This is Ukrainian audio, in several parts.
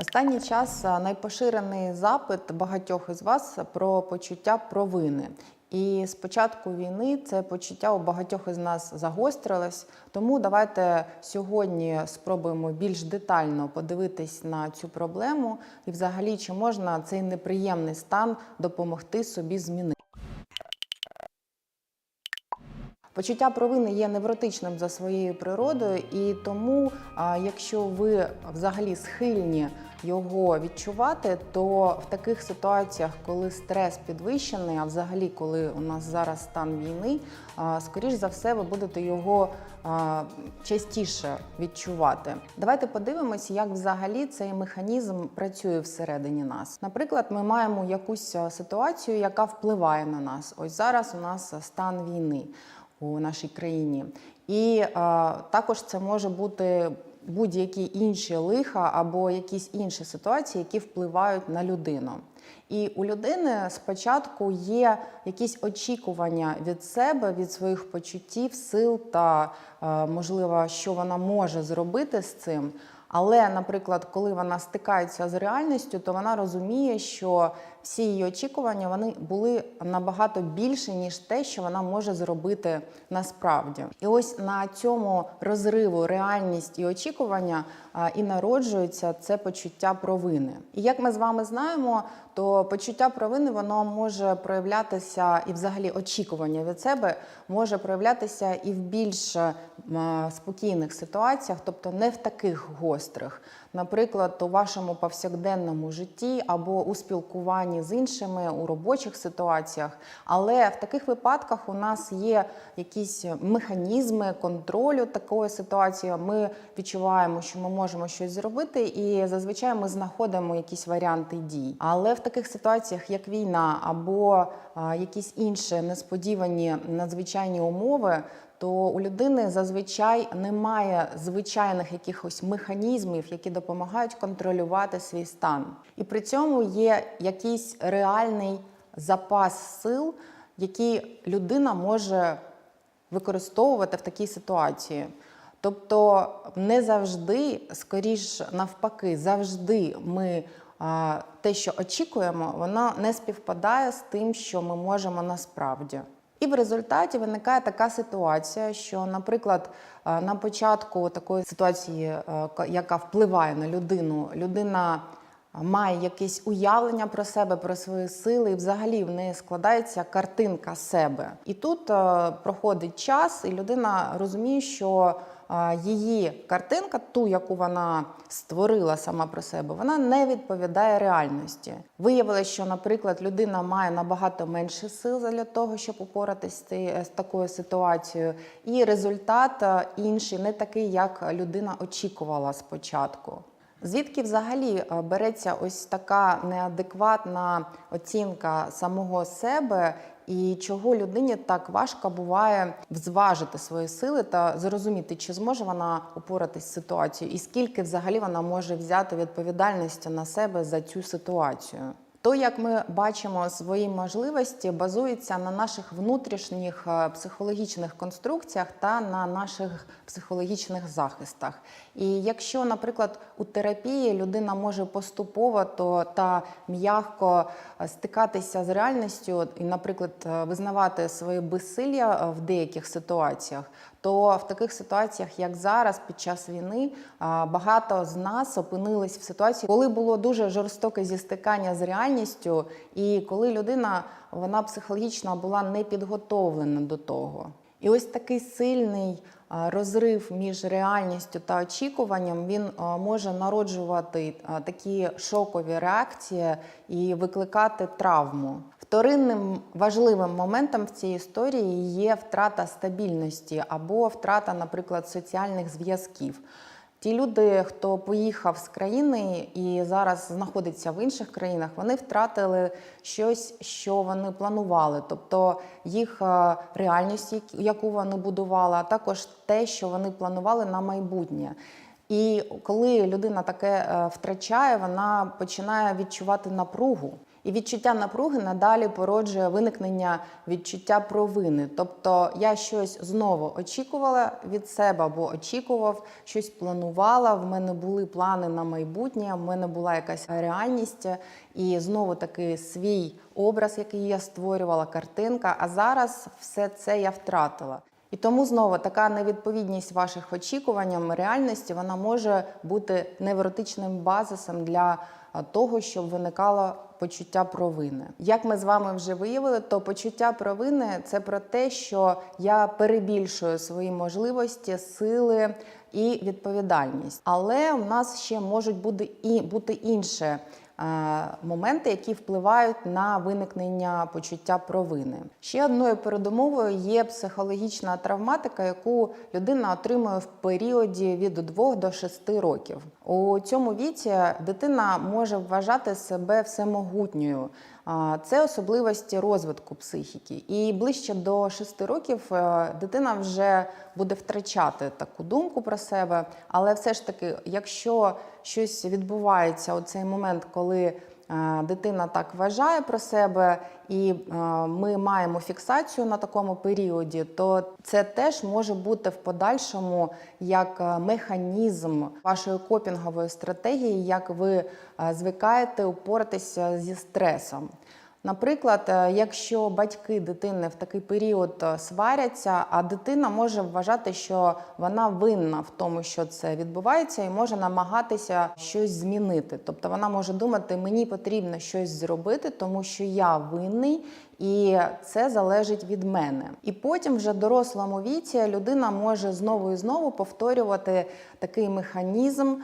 Останній час найпоширений запит багатьох із вас про почуття провини. І з початку війни це почуття у багатьох із нас загострилось. Тому давайте сьогодні спробуємо більш детально подивитись на цю проблему і, взагалі, чи можна цей неприємний стан допомогти собі змінити. Почуття провини є невротичним за своєю природою, і тому, якщо ви взагалі схильні його відчувати, то в таких ситуаціях, коли стрес підвищений, а взагалі, коли у нас зараз стан війни, скоріш за все, ви будете його частіше відчувати. Давайте подивимося, як взагалі цей механізм працює всередині нас. Наприклад, ми маємо якусь ситуацію, яка впливає на нас. Ось зараз у нас стан війни у нашій країні. І е, також це може бути будь-які інші лиха або якісь інші ситуації, які впливають на людину. І у людини спочатку є якісь очікування від себе, від своїх почуттів, сил та, е, можливо, що вона може зробити з цим. Але, наприклад, коли вона стикається з реальністю, то вона розуміє, що всі її очікування вони були набагато більше, ніж те, що вона може зробити насправді. І ось на цьому розриву реальність і очікування і народжується це почуття провини. І як ми з вами знаємо, то почуття провини воно може проявлятися і, взагалі, очікування від себе може проявлятися і в більш спокійних ситуаціях, тобто не в таких гострих. Наприклад, у вашому повсякденному житті або у спілкуванні з іншими у робочих ситуаціях. Але в таких випадках у нас є якісь механізми контролю такої ситуації. Ми відчуваємо, що ми можемо щось зробити, і зазвичай ми знаходимо якісь варіанти дій. Але в таких ситуаціях, як війна або якісь інші несподівані надзвичайні умови, то у людини зазвичай немає звичайних якихось механізмів, які допомагають контролювати свій стан. І при цьому є якийсь реальний запас сил, які людина може використовувати в такій ситуації. Тобто не завжди, скоріш навпаки, завжди ми те, що очікуємо, воно не співпадає з тим, що ми можемо насправді. І в результаті виникає така ситуація, що, наприклад, е, на початку такої ситуації, е, яка впливає на людину, людина має якесь уявлення про себе, про свої сили, і взагалі в неї складається картинка себе. І тут е, проходить час, і людина розуміє, що її картинка, ту, яку вона створила сама про себе, вона не відповідає реальності. Виявилось, що, наприклад, людина має набагато менше сил для того, щоб упоратись з такою ситуацією, і результат інший, не такий, як людина очікувала спочатку. Звідки взагалі береться ось така неадекватна оцінка самого себе, і чого людині так важко буває зважити свої сили та зрозуміти, чи зможе вона упоратись з ситуацією, і скільки взагалі вона може взяти відповідальності на себе за цю ситуацію? То, як ми бачимо свої можливості, базується на наших внутрішніх психологічних конструкціях та на наших психологічних захистах. І якщо, наприклад, у терапії людина може поступово то та м'яко стикатися з реальністю і, наприклад, визнавати своє безсилля в деяких ситуаціях, то в таких ситуаціях, як зараз, під час війни, багато з нас опинились в ситуації, коли було дуже жорстоке зістикання з реальністю, і коли людина вона психологічно була не підготовлена до того. І ось такий сильний розрив між реальністю та очікуванням він може народжувати такі шокові реакції і викликати травму. Вторинним важливим моментом в цій історії є втрата стабільності або втрата, наприклад, соціальних зв'язків. Ті люди, хто поїхав з країни і зараз знаходиться в інших країнах, вони втратили щось, що вони планували, тобто їх реальність, яку вони будували, а також те, що вони планували на майбутнє. І коли людина таке втрачає, вона починає відчувати напругу. І відчуття напруги надалі породжує виникнення відчуття провини. Тобто я щось знову очікувала від себе або очікував, щось планувала. В мене були плани на майбутнє, в мене була якась реальність, і знову таки свій образ, який я створювала, картинка. А зараз все це я втратила. І тому знову така невідповідність ваших очікуванням реальності вона може бути невротичним базисом для того, щоб виникало почуття провини. Як ми з вами вже виявили, то почуття провини це про те, що я перебільшую свої можливості, сили і відповідальність. Але в нас ще можуть бути і бути інше моменти, які впливають на виникнення почуття провини. Ще одною передумовою є психологічна травматика, яку людина отримує в періоді від 2 до 6 років. У цьому віці дитина може вважати себе всемогутньою. Це особливості розвитку психіки. І ближче до 6 років е, дитина вже буде втрачати таку думку про себе. Але все ж таки, якщо щось відбувається у цей момент, коли дитина так вважає про себе, і е, ми маємо фіксацію на такому періоді, то це теж може бути в подальшому як механізм вашої копінгової стратегії, як ви звикаєте упоратися зі стресом. Наприклад, е, якщо батьки дитини в такий період е, сваряться, а дитина може вважати, що вона винна в тому, що це відбувається, і може намагатися щось змінити. Тобто вона може думати, мені потрібно щось зробити, тому що я винний. І це залежить від мене. І потім, вже в дорослому віці, людина може знову і знову повторювати такий механізм,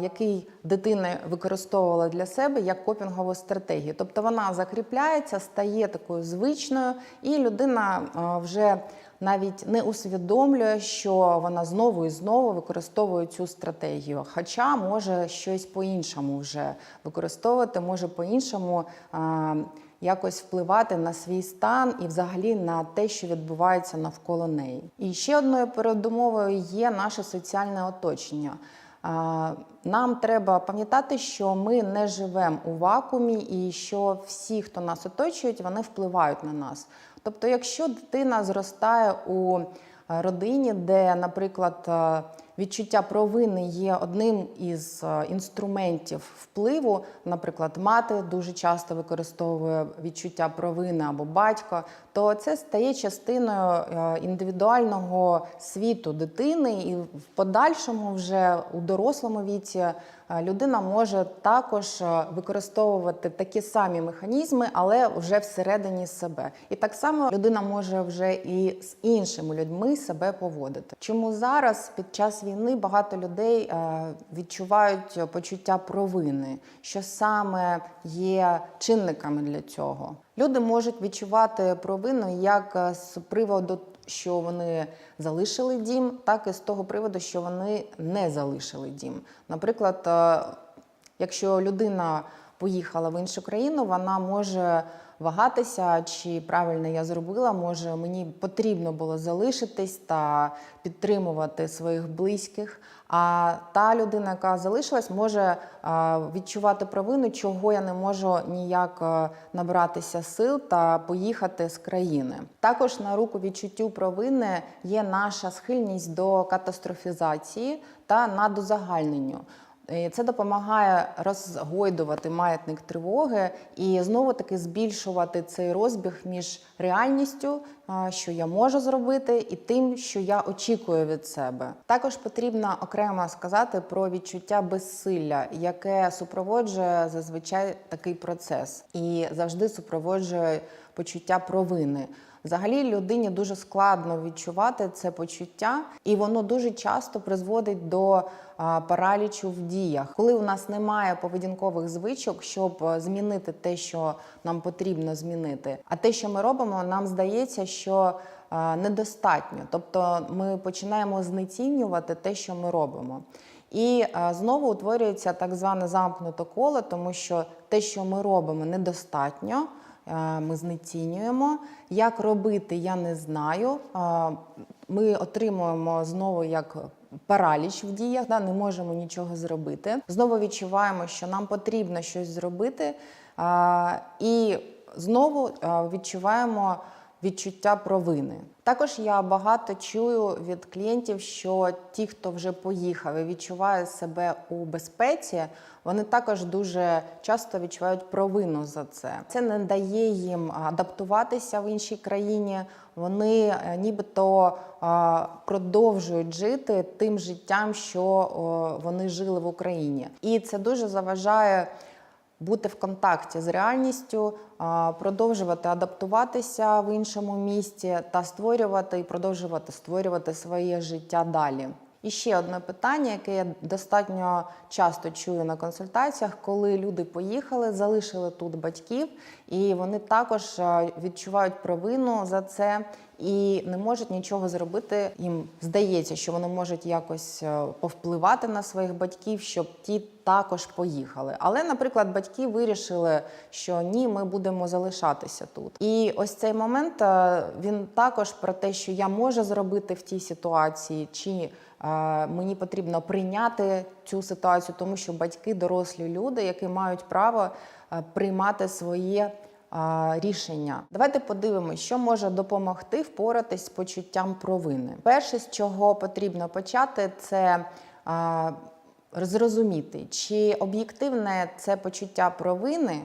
який дитина використовувала для себе як копінгову стратегію. Тобто вона закріпляється, стає такою звичною, і людина вже навіть не усвідомлює, що вона знову і знову використовує цю стратегію. Хоча може щось по-іншому вже використовувати, може по-іншому якось впливати на свій стан і, взагалі, на те, що відбувається навколо неї. І ще одною передумовою є наше соціальне оточення. Нам треба пам'ятати, що ми не живемо у вакуумі, і що всі, хто нас оточують, вони впливають на нас. Тобто, якщо дитина зростає у родині, де, наприклад, відчуття провини є одним із е, інструментів впливу. Наприклад, мати дуже часто використовує відчуття провини або батько, то це стає частиною е, індивідуального світу дитини, і в подальшому, вже у дорослому віці, е, людина може також використовувати такі самі механізми, але вже всередині себе. І так само людина може вже і з іншими людьми себе поводити. Чому зараз під час війни багато людей е, відчувають почуття провини, що саме є чинниками для цього. Люди можуть відчувати провину як е, з приводу, що вони залишили дім, так і з того приводу, що вони не залишили дім. Наприклад, е, якщо людина поїхала в іншу країну, вона може вагатися, чи правильно я зробила. Може, мені потрібно було залишитись та підтримувати своїх близьких. А та людина, яка залишилась, може відчувати провину, чого я не можу ніяк набратися сил та поїхати з країни. Також на руку відчуттю провини є наша схильність до катастрофізації та надозагальненню. Це допомагає розгойдувати маятник тривоги і знову таки збільшувати цей розбіг між реальністю, що я можу зробити, і тим, що я очікую від себе. Також потрібно окремо сказати про відчуття безсилля, яке супроводжує зазвичай такий процес, і завжди супроводжує почуття провини. Взагалі людині дуже складно відчувати це почуття, і воно дуже часто призводить до паралічу в діях, коли у нас немає поведінкових звичок, щоб змінити те, що нам потрібно змінити. А те, що ми робимо, нам здається, що недостатньо. Тобто ми починаємо знецінювати те, що ми робимо. І знову утворюється так зване замкнуте коло, тому що те, що ми робимо, недостатньо. Ми знецінюємо. Як робити, я не знаю. Ми отримуємо знову як параліч в діях, да, не можемо нічого зробити. Знову відчуваємо, що нам потрібно щось зробити, і знову відчуваємо відчуття провини. Також я багато чую від клієнтів, що ті, хто вже поїхав і відчуває себе у безпеці, вони також дуже часто відчувають провину за це. Це не дає їм адаптуватися в іншій країні. Вони е, нібито продовжують жити тим життям, що вони жили в Україні, і це дуже заважає бути в контакті з реальністю, продовжувати адаптуватися в іншому місті та створювати і продовжувати створювати своє життя далі. І ще одне питання, яке я достатньо часто чую на консультаціях, коли люди поїхали, залишили тут батьків, і вони також відчувають провину за це і не можуть нічого зробити. Їм здається, що вони можуть якось е, повпливати на своїх батьків, щоб ті також поїхали. Але, наприклад, батьки вирішили, що ні, ми будемо залишатися тут. І ось цей момент е, він також про те, що я можу зробити в тій ситуації, чи е, мені потрібно прийняти цю ситуацію, тому що батьки дорослі люди, які мають право е, приймати своє рішення. Давайте подивимося, що може допомогти впоратись з почуттям провини. Перше, з чого потрібно почати, це зрозуміти, чи об'єктивне це почуття провини.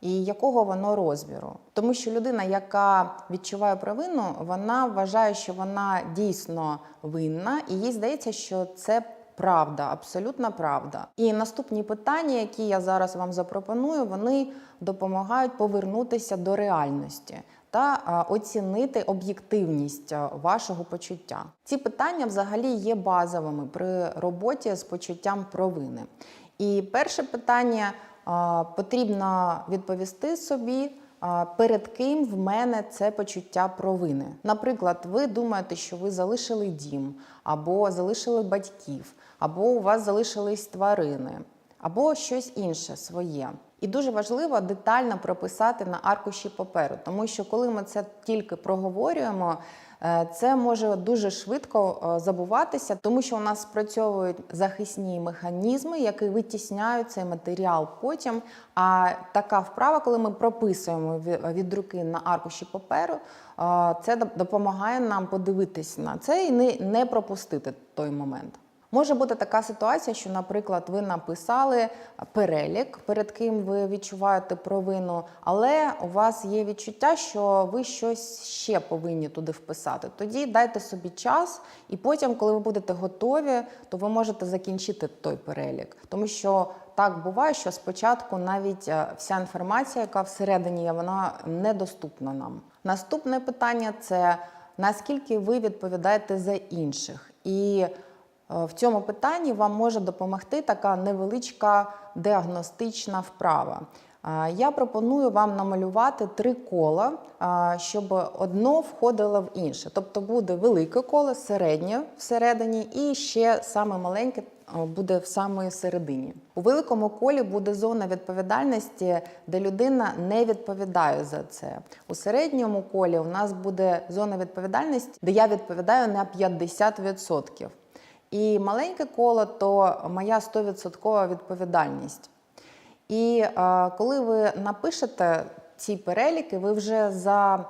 І якого воно розміру, тому що людина, яка відчуває провину, вона вважає, що вона дійсно винна, і їй здається, що це правда, абсолютна правда. І наступні питання, які я зараз вам запропоную, вони допомагають повернутися до реальності та оцінити об'єктивність вашого почуття. Ці питання взагалі є базовими при роботі з почуттям провини. І перше питання потрібно відповісти собі. Перед ким в мене це почуття провини? Наприклад, ви думаєте, що ви залишили дім, або залишили батьків, або у вас залишились тварини, або щось інше своє. І дуже важливо детально прописати на аркуші паперу, тому що коли ми це тільки проговорюємо, е, це може дуже швидко е, забуватися, тому що у нас спрацьовують захисні механізми, які витісняють цей матеріал потім. А така вправа, коли ми прописуємо ві- від руки на аркуші паперу, е, це допомагає нам подивитись на це і не пропустити той момент. Може бути така ситуація, що, наприклад, ви написали перелік, перед ким ви відчуваєте провину, але у вас є відчуття, що ви щось ще повинні туди вписати. Тоді дайте собі час, і потім, коли ви будете готові, то ви можете закінчити той перелік. Тому що так буває, що спочатку навіть е, вся інформація, яка всередині є, вона недоступна нам. Наступне питання це наскільки ви відповідаєте за інших. І В цьому питанні вам може допомогти така невеличка діагностична вправа. Е, Я пропоную вам намалювати три кола, е, щоб одно входило в інше. Тобто буде велике коло, середнє всередині, і ще саме маленьке е, буде в самої середині. У великому колі буде зона відповідальності, де людина не відповідає за це. У середньому колі у нас буде зона відповідальності, де я відповідаю на 50%. І маленьке коло то моя 100% відповідальність. І е, коли ви напишете ці переліки, ви вже за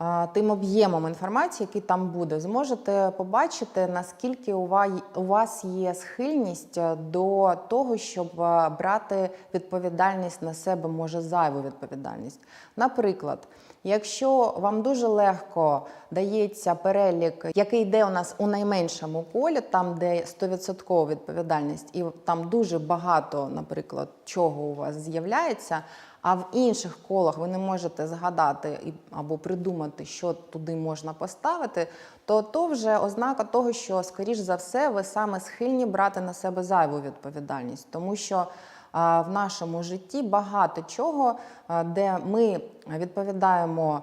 е, тим об'ємом інформації, який там буде, зможете побачити, наскільки у ва- у вас є схильність е, до того, щоб е, брати відповідальність на себе, може зайву відповідальність. Наприклад, Якщо вам дуже легко дається перелік, який йде у нас у найменшому колі, там де 100% відповідальність, і там дуже багато, наприклад, чого у вас з'являється. А в інших колах ви не можете згадати або придумати, що туди можна поставити, то то вже ознака того, що, скоріш за все, ви саме схильні брати на себе зайву відповідальність, тому що в нашому житті багато чого, де ми відповідаємо,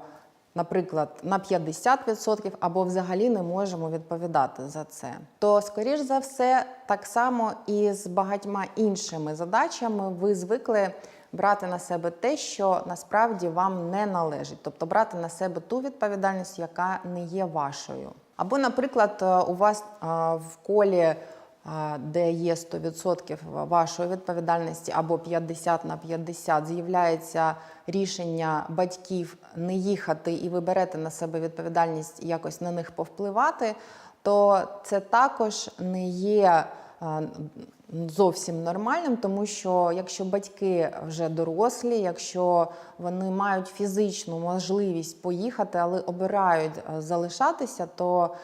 наприклад, на 50% або взагалі не можемо відповідати за це. То, скоріш за все, так само і з багатьма іншими задачами ви звикли брати на себе те, що насправді вам не належить, тобто брати на себе ту відповідальність, яка не є вашою. Або, наприклад, е, у вас е, в колі, е, де є 100% вашої відповідальності, або 50 на 50, з'являється рішення батьків не їхати, і ви берете на себе відповідальність якось на них повпливати, то це також не є е, зовсім нормальним, тому що якщо батьки вже дорослі, якщо вони мають фізичну можливість поїхати, але обирають е, залишатися, то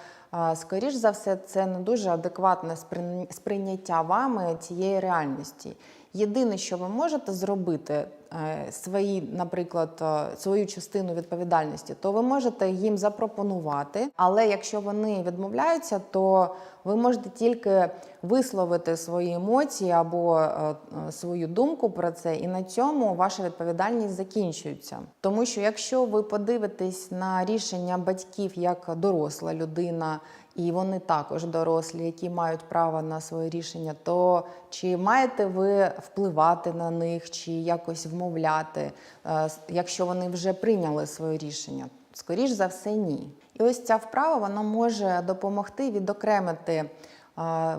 скоріш за все це не дуже адекватне сприйня- сприйняття вами цієї реальності. Єдине, що ви можете зробити, е, свої, наприклад, е, свою частину відповідальності, то ви можете їм запропонувати. Але якщо вони відмовляються, то ви можете тільки висловити свої емоції або е, свою думку про це, і на цьому ваша відповідальність закінчується. Тому що якщо ви подивитесь на рішення батьків як доросла людина, і вони також дорослі, які мають право на своє рішення, то чи маєте ви впливати на них, чи якось вмовляти, е, якщо вони вже прийняли своє рішення? Скоріш за все, ні. І ось ця вправа вона може допомогти відокремити е,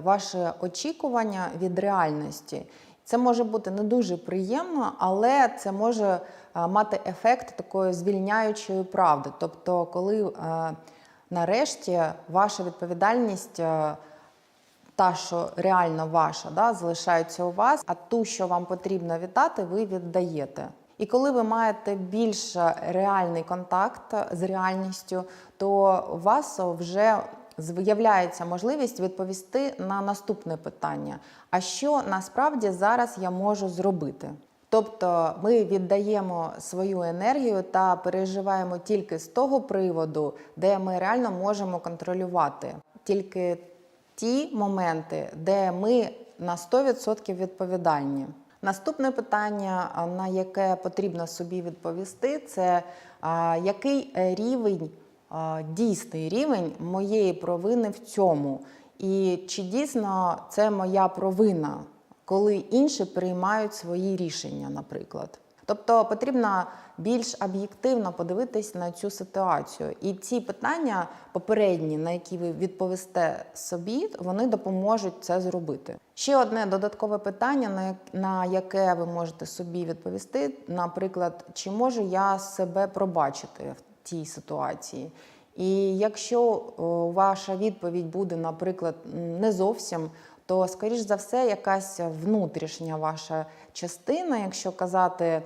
ваше очікування від реальності. Це може бути не дуже приємно, але це може е, мати ефект такої звільняючої правди. Тобто, коли нарешті ваша відповідальність. е, Та, що реально ваша, да, залишається у вас, а ту, що вам потрібно віддати, ви віддаєте. І коли ви маєте більш реальний контакт з реальністю, то у вас вже з'являється можливість відповісти на наступне питання: а що насправді зараз я можу зробити? Тобто ми віддаємо свою енергію та переживаємо тільки з того приводу, де ми реально можемо контролювати. Тільки ті моменти, де ми на 100% відповідальні. Наступне питання, на яке потрібно собі відповісти, це який рівень, дійсний рівень моєї провини в цьому, і чи дійсно це моя провина, коли інші приймають свої рішення, наприклад. Тобто потрібно більш об'єктивно подивитись на цю ситуацію. І ці питання попередні, на які ви відповісте собі, вони допоможуть це зробити. Ще одне додаткове питання, на як- на яке ви можете собі відповісти, наприклад, чи можу я себе пробачити в тій ситуації? І якщо ваша відповідь буде, наприклад, не зовсім, то скоріш за все, якась внутрішня ваша частина, якщо казати е,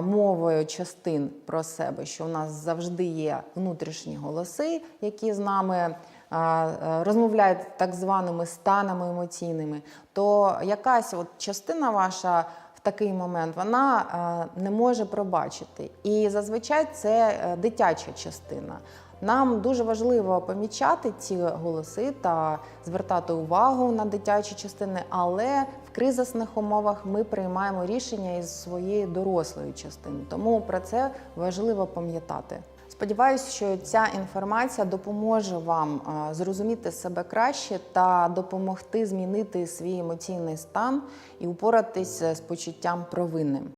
мовою частин про себе, що у нас завжди є внутрішні голоси, які з нами е, е, розмовляють так званими станами емоційними, то якась от частина ваша в такий момент вона не може пробачити. І зазвичай це дитяча частина. Нам дуже важливо помічати ці голоси та звертати увагу на дитячі частини, але в кризисних умовах ми приймаємо рішення із своєї дорослої частини. Тому про це важливо пам'ятати. Сподіваюсь, що ця інформація допоможе вам зрозуміти себе краще та допомогти змінити свій емоційний стан і упоратись з почуттям провини.